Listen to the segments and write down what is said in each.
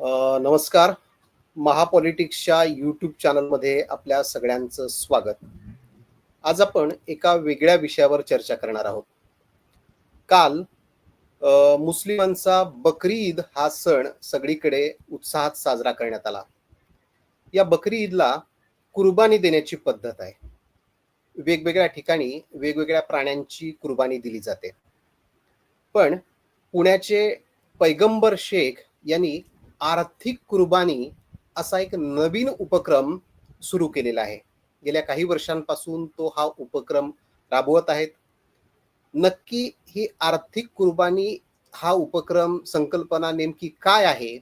नमस्कार. महापॉलिटिक्सच्या यूट्यूब चॅनलमध्ये आपल्या सगळ्यांचं स्वागत. आज आपण एका वेगळ्या विषयावर चर्चा करणार आहोत. काल मुस्लिमांचा बकरी ईद हा सण सगळीकडे उत्साहात साजरा करण्यात आला. या बकरी ईदला कुर्बानी देण्याची पद्धत आहे. वेगवेगळ्या ठिकाणी वेगवेगळ्या प्राण्यांची कुर्बानी दिली जाते. पण पुण्याचे पैगंबर शेख यांनी आर्थिक कुर्बानी असा एक नवीन उपक्रम सुरू केलेला आहे. गेल्या काही वर्षांपासून तो हा उपक्रम राबवत आहेत. नक्की ही आर्थिक कुर्बानी हा उपक्रम संकल्पना नेमकी काय आहे?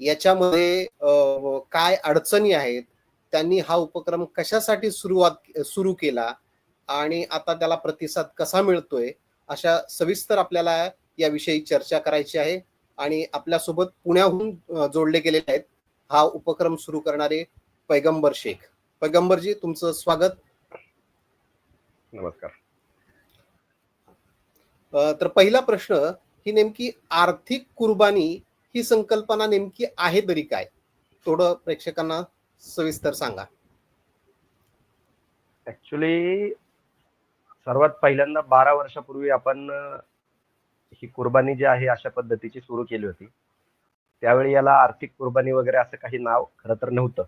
याच्यामध्ये काय अडचणी आहेत? त्यांनी हा उपक्रम कशासाठी सुरुवात सुरू केला? आणि आता त्याला प्रतिसाद कसा मिळतोय? अशा सविस्तर आपल्याला याविषयी चर्चा करायची आहे. आणि आपल्यासोबत पुण्याहून जोडले गेलेले आहेत. हा उपक्रम सुरू करणारे पैगंबर शेख. पैगंबरजी तुमचं स्वागत. नमस्कार. तर पहिला प्रश्न ही नेमकी आर्थिक कुर्बानी ही संकल्पना नेमकी आहे तरी काय? थोडं प्रेक्षकांना सविस्तर सांगा. ऍक्च्युली सर्वात पहिल्यांदा बारा वर्षापूर्वी आपण ही कुर्बानी जी आहे अशा पद्धतीची सुरू केली होती. त्यावेळी याला आर्थिक कुर्बानी वगैरे असं काही नाव खरं तर नव्हतं.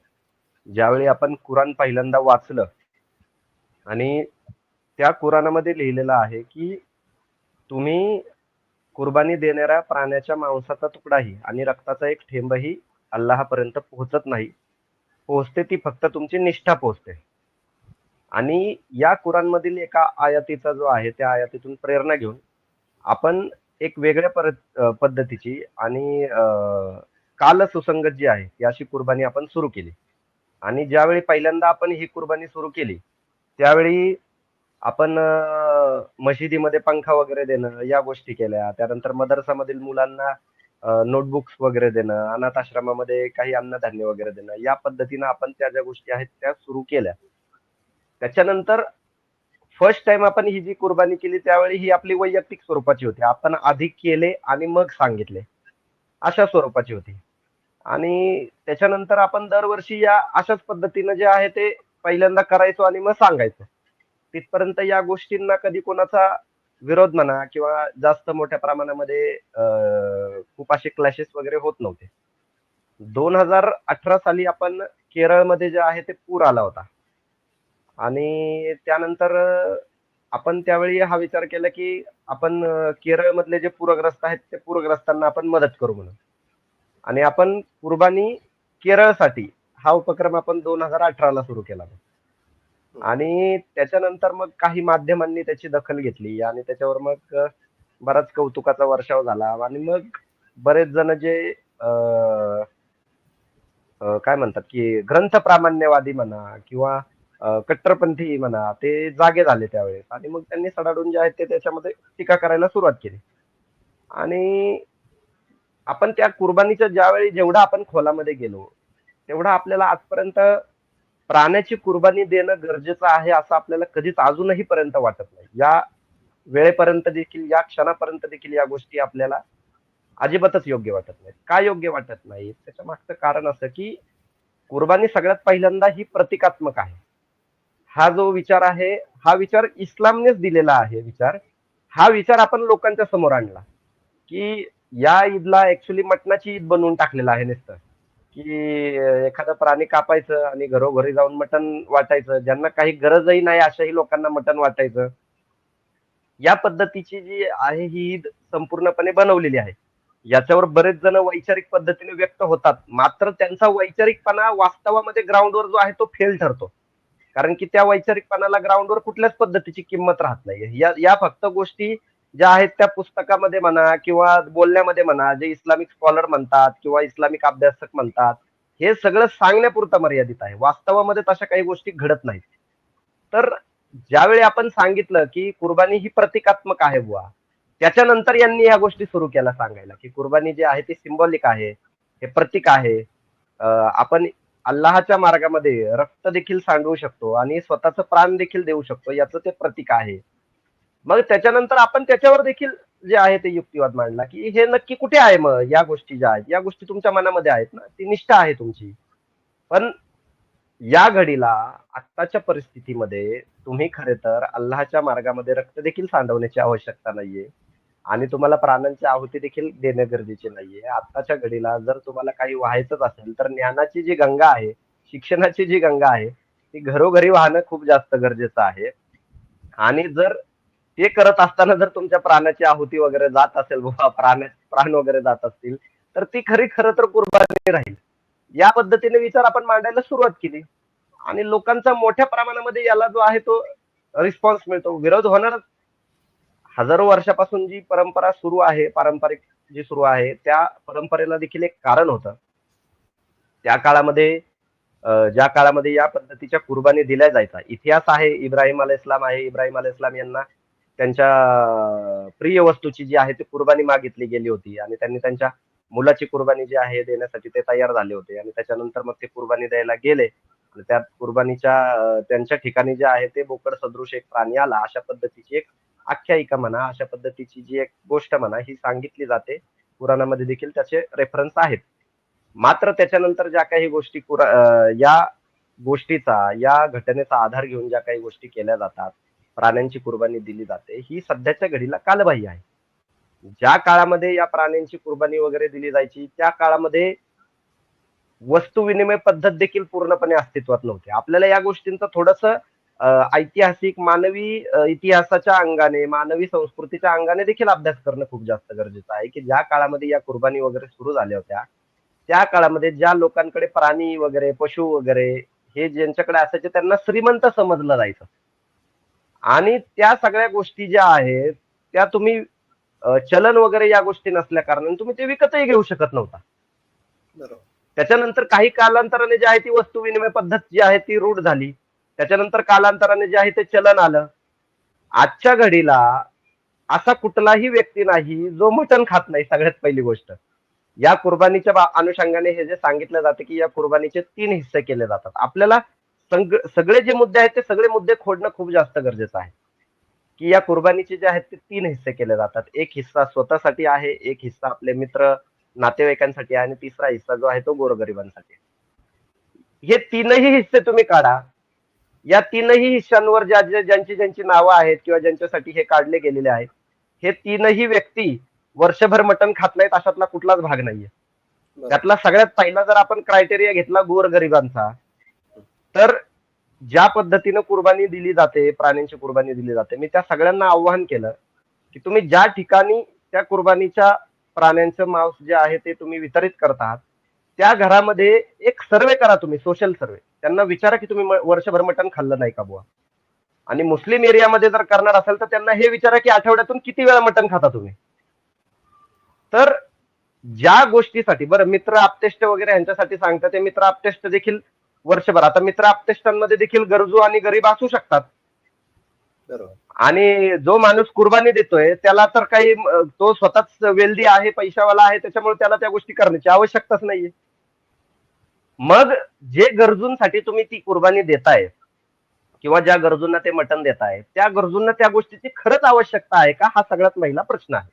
ज्यावेळी आपण कुराण पहिल्यांदा वाचलं आणि त्या कुराणामध्ये लिहिलेलं आहे की तुम्ही कुर्बानी देणाऱ्या प्राण्याच्या मांसाचा तुकडाही आणि रक्ताचा एक ठेंबही अल्लाहापर्यंत पोहोचत नाही. पोहोचते ती फक्त तुमची निष्ठा पोहोचते. आणि या कुराणमधील एका आयातीचा जो आहे त्या आयातीतून प्रेरणा घेऊन आपण एक वेगळ्या परत पद्धतीची आणि काल सुसंगत जी आहे ती अशी कुर्बानी आपण सुरू केली. आणि ज्यावेळी पहिल्यांदा आपण ही कुर्बानी सुरू केली त्यावेळी आपण मशिदीमध्ये पंखा वगैरे देणं या गोष्टी केल्या. त्यानंतर मदरसामधील मुलांना नोटबुक्स वगैरे देणं अनाथ आश्रमामध्ये काही अन्नधान्य वगैरे देणं या पद्धतीनं आपण त्या ज्या गोष्टी आहेत त्या सुरू केल्या. त्याच्यानंतर फर्स्ट टाइम आपण ही जी कुर्बानी केली त्यावेळी ही आपली वैयक्तिक स्वरूपाची होती. आपण आधी केले आणि मग सांगितले. अशा स्वरूपाची होती. आणि त्याच्यानंतर आपण दरवर्षी या अशाच पद्धतीनं जे आहे ते पहिल्यांदा करायचो आणि मग सांगायचो. तिथपर्यंत या गोष्टींना कधी कोणाचा विरोध म्हणा किंवा जास्त मोठ्या प्रमाणामध्ये अं, खूप असे क्लॅशेस वगैरे होत नव्हते. दोन हजार अठरा साली आपण केरळमध्ये जे आहे ते पूर आला होता. आणि त्यानंतर आपण त्यावेळी हा विचार केला की आपण केरळमधले जे पूरग्रस्त आहेत ते पूरग्रस्तांना आपण मदत करू म्हणून. आणि आपण कुर्बानी केरळसाठी हा उपक्रम आपण दोन हजार अठराला सुरू केला आणि त्याच्यानंतर मग काही माध्यमांनी त्याची दखल घेतली आणि त्याच्यावर मग बराच कौतुकाचा वर्षाव झाला आणि मग बरेच जण जे काय म्हणतात की ग्रंथ प्रामाण्यवादी म्हणा किंवा कट्टरपंथी म्हणा ते जागे झाले त्यावेळेस. आणि मग त्यांनी सडाडून जे आहेत ते त्याच्यामध्ये टीका करायला सुरुवात केली. आणि आपण त्या कुर्बानीच्या ज्यावेळी जेवढा आपण खोलामध्ये गेलो तेवढा आपल्याला आजपर्यंत प्राण्याची कुर्बानी देणं गरजेचं आहे असं आपल्याला कधीच अजूनही पर्यंत वाटत नाही. या वेळेपर्यंत देखील या क्षणापर्यंत देखील या गोष्टी आपल्याला अजिबातच योग्य वाटत नाहीत. का योग्य वाटत नाही त्याच्या मागचं कारण असं की कुर्बानी सगळ्यात पहिल्यांदा ही प्रतिकात्मक आहे. हा जो विचार आहे हा विचार इस्लामनेच दिलेला आहे विचार. हा विचार आपण लोकांच्या समोर आणला की या ईदला ऍक्च्युली मटणाची ईद बनवून टाकलेला आहे नुसतं. की एखादं प्राणी कापायचं आणि घरोघरी जाऊन मटण वाटायचं ज्यांना काही गरजही नाही अशाही लोकांना मटण वाटायचं. या पद्धतीची जी आहे ही ईद संपूर्णपणे बनवलेली आहे. याच्यावर बरेच जण वैचारिक पद्धतीने व्यक्त होतात. मात्र त्यांचा वैचारिकपणा वास्तवामध्ये ग्राउंडवर जो आहे तो फेल ठरतो. कारण की त्या वैचारिकपणाला ग्राउंडवर कुठल्याच पद्धतीची किंमत राहत नाही या या फक्त गोष्टी ज्या आहेत त्या पुस्तकामध्ये म्हणा किंवा बोलण्यामध्ये म्हणा जे इस्लामिक स्कॉलर म्हणतात किंवा इस्लामिक अभ्यासक म्हणतात हे सगळं सांगण्यापुरतं मर्यादित आहे. वास्तवामध्ये तशा काही गोष्टी घडत नाहीत. तर ज्यावेळी आपण सांगितलं की कुर्बानी ही प्रतिकात्मक आहे बुवा त्याच्यानंतर यांनी ह्या गोष्टी सुरू केल्या सांगायला की कुर्बानी जी आहे ती सिम्बॉलिक आहे हे प्रतीक आहे. आपण अल्लाहच्या मार्गामध्ये रक्त देखील सांडवू शकतो आणि स्वतःचं प्राण देखील देऊ शकतो याचं ते प्रतीक आहे. मग त्याच्यानंतर आपण त्याच्यावर देखील जे आहे ते युक्तिवाद मांडला की हे नक्की कुठे आहे मग? या गोष्टी ज्या आहेत या गोष्टी तुमच्या मनामध्ये आहेत ना ती निष्ठा आहे तुमची. पण या घडीला आत्ताच्या परिस्थितीमध्ये तुम्ही खरे तर अल्लाहच्या मार्गामध्ये रक्त देखील सांडवण्याची आवश्यकता नाहीये. आणि तुम्हाला प्राणांची आहुती देखील देणे गरजेचे नाहीये. आत्ताच्या घडीला जर तुम्हाला काही व्हायचंच असेल तर ज्ञानाची जी गंगा आहे शिक्षणाची जी गंगा आहे ती घरोघरी वाहणं खूप जास्त गरजेचं आहे. आणि जर ते करत असताना जर तुमच्या प्राणाची आहुती वगैरे जात असेल बाबा प्राण प्राण वगैरे जात असतील तर ती खरी खरं तर कुर्बानी राहील. या पद्धतीने विचार आपण मांडायला सुरुवात केली. आणि लोकांचा मोठ्या प्रमाणामध्ये याला जो आहे तो रिस्पॉन्स मिळतो. विरोध होणारच हजारो वर्षापासून जी परंपरा सुरू आहे पारंपरिक जी सुरू आहे त्या परंपरेला देखील एक कारण होतं. त्या काळामध्ये ज्या काळामध्ये या पद्धतीच्या कुर्बानी दिल्या जायचा इतिहास आहे इब्राहिम अल इस्लाम आहे. इब्राहिम अल इस्लाम यांना त्यांच्या प्रिय वस्तूची जी आहे ती कुर्बानी मागितली गेली होती. आणि त्यांनी त्यांच्या मुलाची कुर्बानी जी आहे देण्यासाठी ते तयार झाले होते. आणि त्याच्यानंतर मग ते कुर्बानी द्यायला गेले. आणि त्या कुर्बानीच्या त्यांच्या ठिकाणी जे आहे ते बोकड सदृश एक प्राणी आला. अशा पद्धतीची एक आख्यायिका म्हणा अशा पद्धतीची जी एक गोष्ट म्हणा ही सांगितली जाते. पुराणामध्ये देखील त्याचे रेफरन्स आहेत. मात्र त्याच्यानंतर ज्या काही गोष्टी कुरा या गोष्टीचा या घटनेचा आधार घेऊन ज्या काही गोष्टी केल्या जातात प्राण्यांची कुर्बानी दिली जाते ही सध्याच्या घडीला कालबाह्य आहे. ज्या काळामध्ये या प्राण्यांची कुर्बानी वगैरे दिली जायची त्या काळामध्ये वस्तू विनिमय पद्धत देखील पूर्णपणे अस्तित्वात नव्हती. आपल्याला या गोष्टींचं थोडस ऐतिहासिक मानवी इतिहासाच्या अंगाने मानवी संस्कृतीच्या अंगाने देखील अभ्यास करणं खूप जास्त गरजेचं आहे की ज्या काळामध्ये या कुर्बानी वगैरे सुरू झाल्या होत्या त्या काळामध्ये ज्या लोकांकडे प्राणी वगैरे पशु वगैरे हे ज्यांच्याकडे असायचे त्यांना श्रीमंत समजलं जायचं. आणि त्या सगळ्या गोष्टी ज्या आहेत त्या तुम्ही चलन वगैरे या गोष्टी नसल्या कारणाने तुम्ही ते विकतही घेऊ शकत नव्हता. बरोबर. त्याच्यानंतर काही कालांतराने जी आहे ती वस्तू विनिमय पद्धत जी आहे ती रूढ झाली. त्याच्यानंतर कालांतराने जे आहे ते चलन आलं. आजच्या घडीला असा कुठलाही व्यक्ती नाही जो मटण खात नाही सगळ्यात पहिली गोष्ट. या कुर्बानीच्या अनुषंगाने हे जे सांगितलं जातं की या कुर्बानीचे तीन हिस्से केले जातात. आपल्याला सगळे जे मुद्दे आहेत ते सगळे मुद्दे खोडणं खूप जास्त गरजेचं आहे. की या कुर्बानीचे जे आहेत ते तीन हिस्से केले जातात. एक हिस्सा स्वतःसाठी आहे एक हिस्सा आपले मित्र नातेवाईकांसाठी आहे आणि तिसरा हिस्सा जो आहे तो गोरगरिबांसाठी हे तीनही हिस्से तुम्ही काढा. या तीनही हिस्सांवर ज्या ज्या- ज्यांची ज्यांची नावं आहेत किंवा ज्यांच्यासाठी हे काढले गेलेले आहेत हे तीनही व्यक्ती वर्षभर मटण खात नाहीत अशातला कुठलाच भाग नाहीये. त्यातला सगळ्यात पहिला जर आपण क्रायटेरिया घेतला गोरगरिबांचा तर ज्या पद्धतीनं कुर्बानी दिली जाते प्राण्यांची कुर्बानी दिली जाते मी त्या सगळ्यांना आव्हान केलं की तुम्ही ज्या ठिकाणी त्या कुर्बानीच्या प्राण्यांचं मांस जे आहे ते तुम्ही वितरित करतात त्या घरामध्ये एक सर्वे करा तुम्ही सोशल सर्वे त्यांना विचारा की तुम्ही वर्षभर मटण खाल्लं नाही का बुवा? आणि मुस्लिम एरियामध्ये जर करणार असेल तर त्यांना हे विचारा की आठवड्यातून किती वेळा मटण खाता तुम्ही? तर ज्या गोष्टीसाठी बरं मित्र आपतेष्ट वगैरे यांच्यासाठी सांगतात ते मित्र आपतेष्ट देखील वर्षभर आता मित्र आपतेष्टांमध्ये देखील गरजू आणि गरीब असू शकतात. बरोबर. आणि जो माणूस कुर्बानी देतोय त्याला तर काही तो स्वतःच वेल्दी आहे पैशावाला आहे त्याच्यामुळे त्याला त्या गोष्टी करण्याची आवश्यकताच नाहीये. मग जे गरजूंसाठी तुम्ही ती कुर्बानी देताय किंवा ज्या गरजूंना ते मटण देताय त्या गरजूंना त्या गोष्टीची खरंच आवश्यकता आहे का? हा सगळ्यात पहिला प्रश्न आहे.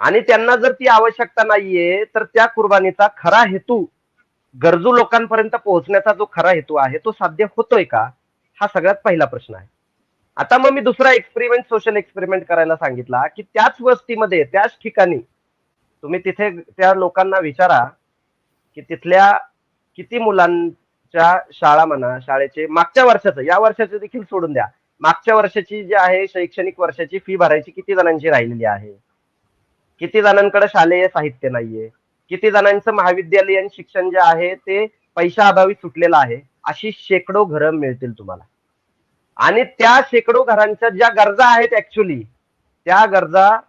आणि त्यांना जर ती आवश्यकता नाहीये तर त्या कुर्बानीचा खरा हेतू गरजू लोकांपर्यंत पोहोचण्याचा जो खरा हेतू आहे तो साध्य होतोय का? हा सगळ्यात पहिला प्रश्न आहे. आता मग मी दुसरा एक्सपेरिमेंट सोशल एक्सपेरिमेंट करायला सांगितला की त्याच वस्तीमध्ये त्याच ठिकाणी तुम्ही तिथे त्या लोकांना विचारा की तिथल्या किती मुलांच्या शाळा म्हणा शाळेचे मागच्या वर्षाचं या वर्षाचं देखील सोडून द्या. मागच्या वर्षाची जी आहे शैक्षणिक वर्षाची फी भरायची किती जणांची राहिलेली आहे? किती जणांकडे शालेय साहित्य नाहीये? किती जणांचं महाविद्यालयीन शिक्षण जे आहे ते पैशा अभावी सुटलेलं आहे? अशी शेकडो घरं मिळतील तुम्हाला. आणि त्या शेकडो घरांच्या ज्या गरजा आहेत ऍक्च्युली त्या गरजा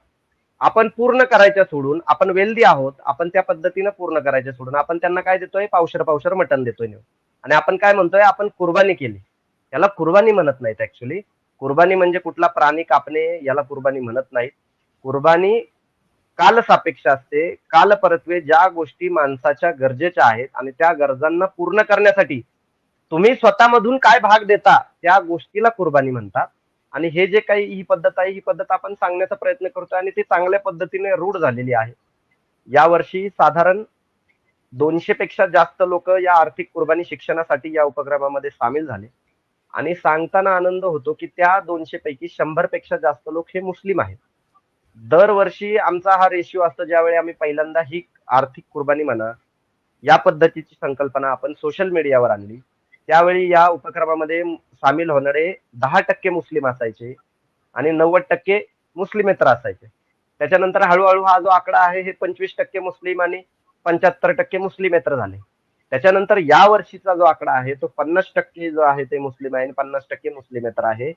आपण पूर्ण करायच्या सोडून आपण वेल्दी आहोत आपण त्या पद्धतीनं पूर्ण करायच्या सोडून आपण त्यांना काय देतोय? पावशर पावशर मटण देतोय आणि आपण काय म्हणतोय? आपण कुर्बानी केली. याला कुर्बानी म्हणत नाहीत ऍक्च्युली कुर्बानी म्हणजे कुठला प्राणी कापणे याला कुर्बानी म्हणत नाहीत. कुर्बानी काल सापेक्ष असते. काल परत्वे ज्या गोष्टी माणसाच्या गरजेच्या आहेत आणि त्या गरजांना पूर्ण करण्यासाठी तुम्ही स्वतःमधून काय भाग देता त्या गोष्टीला कुर्बानी म्हणतात. आणि हे जे काही ही पद्धत आहे ही पद्धत आपण सांगण्याचा प्रयत्न करतोय आणि ती चांगल्या पद्धतीने रूढ झालेली आहे. यावर्षी साधारण दोनशे पेक्षा जास्त लोक या आर्थिक कुर्बानी शिक्षणासाठी या उपक्रमामध्ये सामील झाले. आणि सांगताना आनंद होतो की त्या दोनशे पैकी शंभरपेक्षा जास्त लोक हे मुस्लिम आहेत. दरवर्षी आमचा हा रेशिओ असतो ज्यावेळी आम्ही पहिल्यांदा ही आर्थिक कुर्बानी म्हणा या पद्धतीची संकल्पना आपण सोशल मीडियावर आणली. त्यावेळी या उपक्रमामध्ये सामील होणारे दहा टक्के मुस्लिम असायचे आणि नव्वद टक्के मुस्लिमेतर असायचे. त्याच्यानंतर हळूहळू हा जो आकडा आहे हे पंचवीस टक्के मुस्लिम आणि पंच्याहत्तर टक्के मुस्लिमेतर झाले. त्याच्यानंतर या वर्षीचा जो आकडा आहे तो पन्नास टक्के जो आहे ते मुस्लिम आहे आणि पन्नास टक्के मुस्लिमेतर आहे.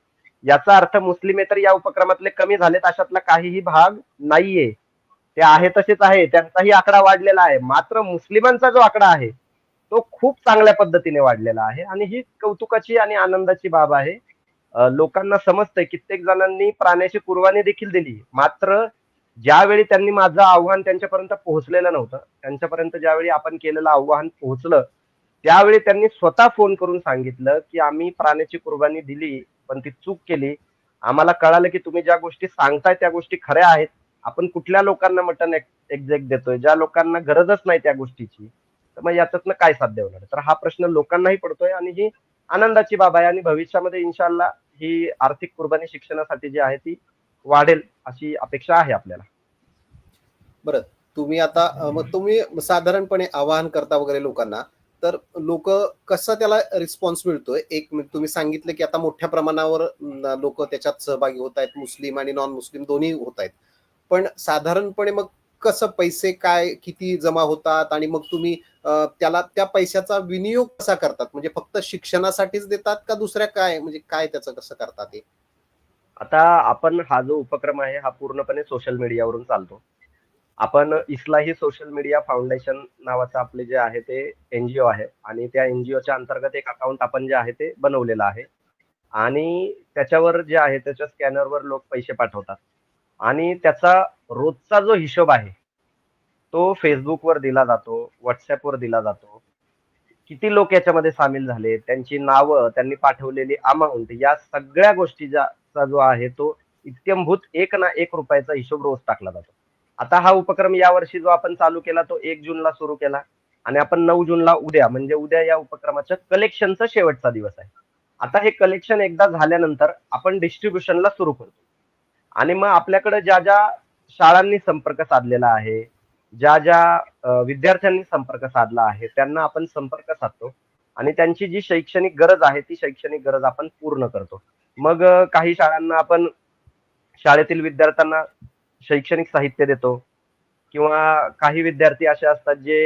याचा अर्थ मुस्लिमेतर या उपक्रमातले कमी झालेत अशातला काहीही भाग नाहीये. ते आहे तसेच आहे त्यांचाही आकडा वाढलेला आहे. मात्र मुस्लिमांचा जो आकडा आहे तो खूप चांगल्या पद्धतीने वाढलेला आहे आणि ही कौतुकाची आणि आनंदाची बाब आहे. लोकांना समजतंय कित्येक जणांनी प्राण्याची कुर्बानी देखील दिली. मात्र ज्यावेळी त्यांनी माझं आव्हान त्यांच्यापर्यंत पोहोचलेलं नव्हतं त्यांच्यापर्यंत ज्यावेळी आपण केलेलं आव्हान पोहोचलं त्यावेळी त्यांनी स्वतः फोन करून सांगितलं की आम्ही प्राण्याची कुर्बानी दिली पण ती चूक केली. आम्हाला कळालं की तुम्ही ज्या गोष्टी सांगताय त्या गोष्टी खऱ्या आहेत. आपण कुठल्या लोकांना मटन एक्झॅक्ट देतोय? ज्या लोकांना गरजच नाही त्या गोष्टीची. तर मग याच्यातनं काय साध्य होणार तर हा प्रश्न लोकांनाही पडतोय आणि ही आनंदाची बाब आहे आणि भविष्यामध्ये इन्शाल्ला ही आर्थिक कुर्बानी शिक्षणासाठी जी आहे ती वाढेल अशी अपेक्षा आहे आपल्याला. तुम्ही आता मग तुम्ही साधारणपणे आवाहन करता वगैरे लोकांना तर लोक कसं त्याला रिस्पॉन्स मिळतोय? एक तुम्ही सांगितलं की आता मोठ्या प्रमाणावर लोक त्याच्यात सहभागी होत आहेत मुस्लिम आणि नॉन मुस्लिम दोन्ही होत आहेत. पण साधारणपणे मग कसं पैसे काय किती जमा होतात आणि मग तुम्ही त्याला त्या पैशाचा विनियोग कसा करतात? म्हणजे फक्त शिक्षणासाठीच देतात का दुसऱ्या काय म्हणजे काय त्याचं कसं करतात ते आता आपण हा जो उपक्रम आहे हा पूर्णपणे सोशल मीडियावरून चालतो. आपण इस्लाही सोशल मीडिया फाउंडेशन नावाचं आपले जे आहे ते एनजीओ आहे आणि त्या एनजीओच्या अंतर्गत एक अकाउंट आपण जे आहे ते बनवलेलं आहे. आणि त्याच्यावर जे आहे त्याच्या स्कॅनरवर लोक पैसे पाठवतात. आणि त्याचा रोजचा जो हिशोब आहे तो फेसबुकवर दिला जातो व्हॉट्सअपवर दिला जातो. किती लोक याच्यामध्ये सामील झाले त्यांची नावं त्यांनी पाठवलेली अमाऊंट या सगळ्या गोष्टी जो आहे तो इत्यंभूत एक ना एक रुपयाचा हिशोब रोज टाकला जातो. आता हा उपक्रम यावर्षी जो आपण चालू केला तो एक जूनला सुरू केला आणि आपण नऊ जूनला उद्या म्हणजे उद्या या उपक्रमाच्या कलेक्शनचा शेवटचा दिवस आहे. आता हे कलेक्शन एकदा झाल्यानंतर आपण डिस्ट्रीब्युशनला सुरू करतो. आणि मग आपल्याकडे ज्या ज्या शाळांनी संपर्क साधलेला आहे ज्या ज्या विद्यार्थ्यांनी संपर्क साधला आहे त्यांना आपण संपर्क साधतो आणि त्यांची जी शैक्षणिक गरज आहे ती शैक्षणिक गरज आपण पूर्ण करतो. मग काही शाळांना आपण शाळेतील विद्यार्थ्यांना शैक्षणिक साहित्य देतो किंवा काही विद्यार्थी असे असतात जे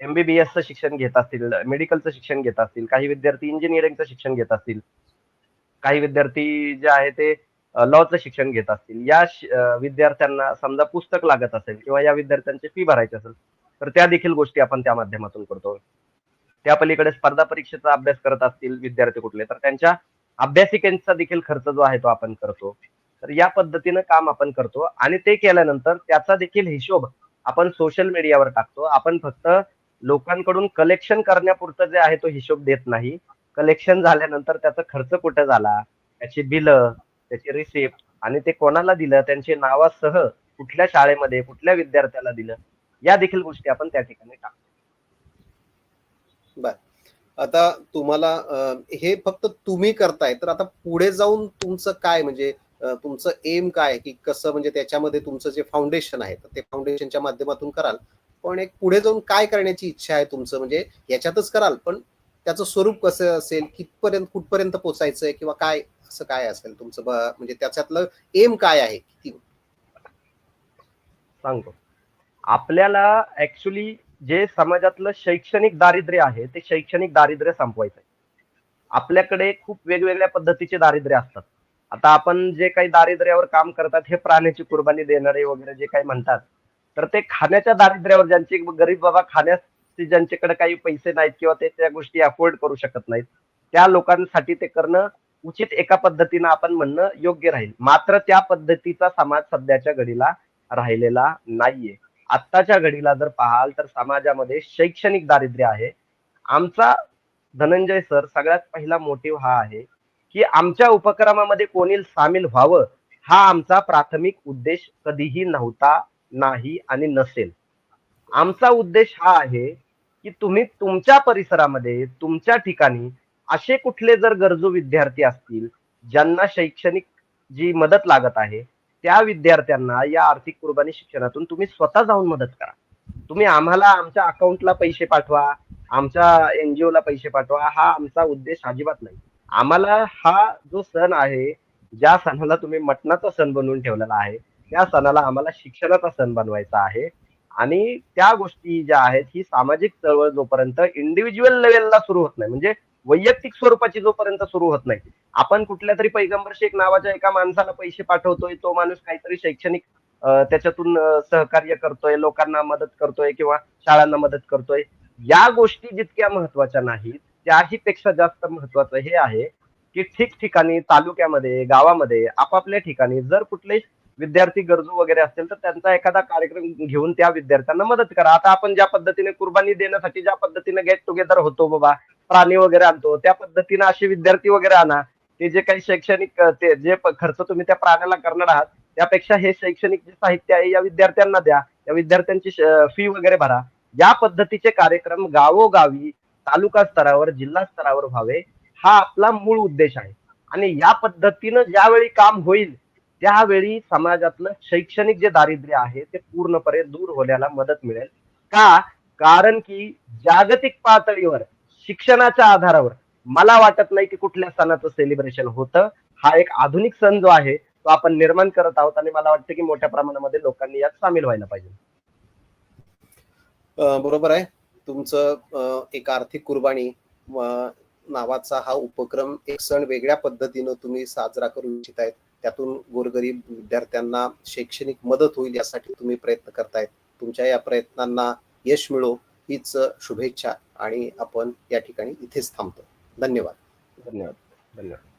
एमबीबीएसचं शिक्षण घेत असतील मेडिकलचं शिक्षण घेत असतील काही विद्यार्थी इंजिनिअरिंगचं शिक्षण घेत असतील काही विद्यार्थी जे आहे ते लॉचं शिक्षण घेत असतील. या विद्यार्थ्यांना समजा पुस्तक लागत असेल किंवा या विद्यार्थ्यांची फी भरायची असेल तर त्या देखील गोष्टी आपण त्या माध्यमातून करतो. त्या पलीकडे स्पर्धा परीक्षेचा अभ्यास करत असतील विद्यार्थी कुठले तर त्यांच्या अभ्यासिकेचा देखील खर्च जो आहे तो आपण करतो. तर या पद्धतीनं काम आपण करतो आणि ते केल्यानंतर त्याचा देखील हिशोब आपण सोशल मीडियावर टाकतो. आपण फक्त लोकांकडून कलेक्शन करण्यापुरतं जे आहे तो हिशोब देत नाही. कलेक्शन झाल्यानंतर त्याचा खर्च कुठे झाला त्याची बिलं त्याची रिसिप्ट आणि ते कोणाला दिलं त्यांचे नावासह कुठल्या शाळेमध्ये कुठल्या विद्यार्थ्याला दिलं या देखील गोष्टी आपण त्या ठिकाणी टाकतो. आता तुम्हाला हे फक्त तुम्ही करताय तर आता पुढे जाऊन तुमचं काय म्हणजे तुमचं एम काय की कसं म्हणजे त्याच्यामध्ये तुमचं जे फाउंडेशन आहे ते फाउंडेशनच्या माध्यमातून कराल. पण एक पुढे जाऊन काय करण्याची इच्छा आहे तुमचं? म्हणजे याच्यातच कराल पण त्याचं स्वरूप कसं असेल? कितपर्यंत कुठपर्यंत पोचायचंय किंवा काय असं काय असेल? तुमचं म्हणजे त्याच्यातलं एम काय आहे? किती? सांगतो. आपल्याला ऍक्च्युली जे समाजातलं शैक्षणिक दारिद्र्य आहे ते शैक्षणिक दारिद्र्य संपवायचं आहे आपल्याकडे खूप वेगवेगळ्या पद्धतीचे दारिद्र्य असतात. आता आपण जे काही दारिद्र्यावर काम करतात हे प्राण्याची कुर्बानी देणारे वगैरे जे काही म्हणतात तर ते खाण्याच्या दारिद्र्यावर ज्यांचे गरीब बाबा खाण्यास ज्यांच्याकडे काही पैसे नाहीत किंवा ते त्या गोष्टी अफोर्ड करू शकत नाहीत त्या लोकांसाठी ते करणं उचित एका पद्धतीनं आपण म्हणणं योग्य राहील. मात्र त्या पद्धतीचा समाज सध्याच्या घडीला राहिलेला नाहीये. आत्ताच्या घडीला जर पाहाल तर समाजामध्ये शैक्षणिक दारिद्र्य आहे. आमचा धनंजय सर सगळ्यात पहिला मोटिव्ह हा आहे की आमच्या उपक्रमामध्ये कोणी सामील व्हावं हा आमचा प्राथमिक उद्देश कधीही नव्हता नाही आणि नसेल. आमचा उद्देश हा आहे की तुम्ही तुमच्या परिसरामध्ये तुमच्या ठिकाणी असे कुठले जर गरजू विद्यार्थी असतील ज्यांना शैक्षणिक जी मदत लागत आहे त्या विद्यार्थ्यांना या आर्थिक कुर्बानी शिक्षणातून तुम्ही स्वतः जाऊन मदत करा. तुम्ही आम्हाला आमच्या अकाउंटला पैसे पाठवा आमच्या एनजीओ ला पैसे पाठवा हा आमचा उद्देश अजिबात नाही. आम्हाला हा जो सण आहे ज्या सणाला तुम्ही मटणाचा सण बनवून ठेवलेला आहे त्या सणाला आम्हाला शिक्षणाचा सण बनवायचा आहे. आणि त्या गोष्टी ज्या आहेत ही सामाजिक चळवळ जोपर्यंत इंडिव्हिज्युअल लेवलला सुरू होत नाही म्हणजे वैयक्तिक स्वरूपाची जोपर्यंत सुरू होत नाही. आपण कुठल्या तरी पैगंबर शेख नावाच्या एका माणसाला पैसे पाठवतोय तो माणूस काहीतरी शैक्षणिक त्याच्यातून सहकार्य करतोय लोकांना मदत करतोय किंवा शाळांना मदत करतोय. या गोष्टी जितक्या महत्त्वाच्या नाहीत त्याही पेक्षा जास्त महत्वाचं हे आहे की ठिकठिकाणी तालुक्यामध्ये गावामध्ये आपापल्या ठिकाणी जर कुठले विद्यार्थी गरजू वगैरे असतील तर त्यांचा एखादा कार्यक्रम घेऊन त्या विद्यार्थ्यांना मदत करा. आता आपण ज्या पद्धतीने कुर्बानी देण्यासाठी ज्या पद्धतीने गेट टुगेदर होतो बाबा प्राणी वगैरे आणतो त्या पद्धतीने असे विद्यार्थी वगैरे आणा. ते जे काही शैक्षणिक ते जे खर्च तुम्ही त्या प्राण्याला करणार आहात त्यापेक्षा हे शैक्षणिक जे साहित्य आहे या विद्यार्थ्यांना द्या. या विद्यार्थ्यांची फी वगैरे भरा. या पद्धतीचे कार्यक्रम गावोगावी तालुका स्तरावर जिल्हा स्तरावर व्हावे हा आपला मूळ उद्देश आहे. आणि या पद्धतीनं ज्यावेळी काम होईल त्यावेळी समाजातलं शैक्षणिक जे दारिद्र्य आहे ते पूर्णपणे दूर होण्याला मदत मिळेल. का? कारण की जागतिक पातळीवर शिक्षणाच्या आधारावर. मला वाटत नाही की कुठल्या सणाचं सेलिब्रेशन होतं. हा एक आधुनिक सण जो आहे तो आपण निर्माण करत आहोत आणि मला वाटतं की मोठ्या प्रमाणामध्ये लोकांनी यात सामील व्हायला पाहिजे. बरोबर आहे. तुमचं एक आर्थिक कुर्बानी नावाचा हा उपक्रम एक सण वेगळ्या पद्धतीनं तुम्ही साजरा करू इच्छित आहेत. त्यातून गोरगरीब विद्यार्थ्यांना शैक्षणिक मदत होईल यासाठी तुम्ही प्रयत्न करतायत. तुमच्या या प्रयत्नांना यश मिळो हीच शुभेच्छा. आणि आपण या ठिकाणी इथेच थांबतो. धन्यवाद. धन्यवाद. धन्यवाद.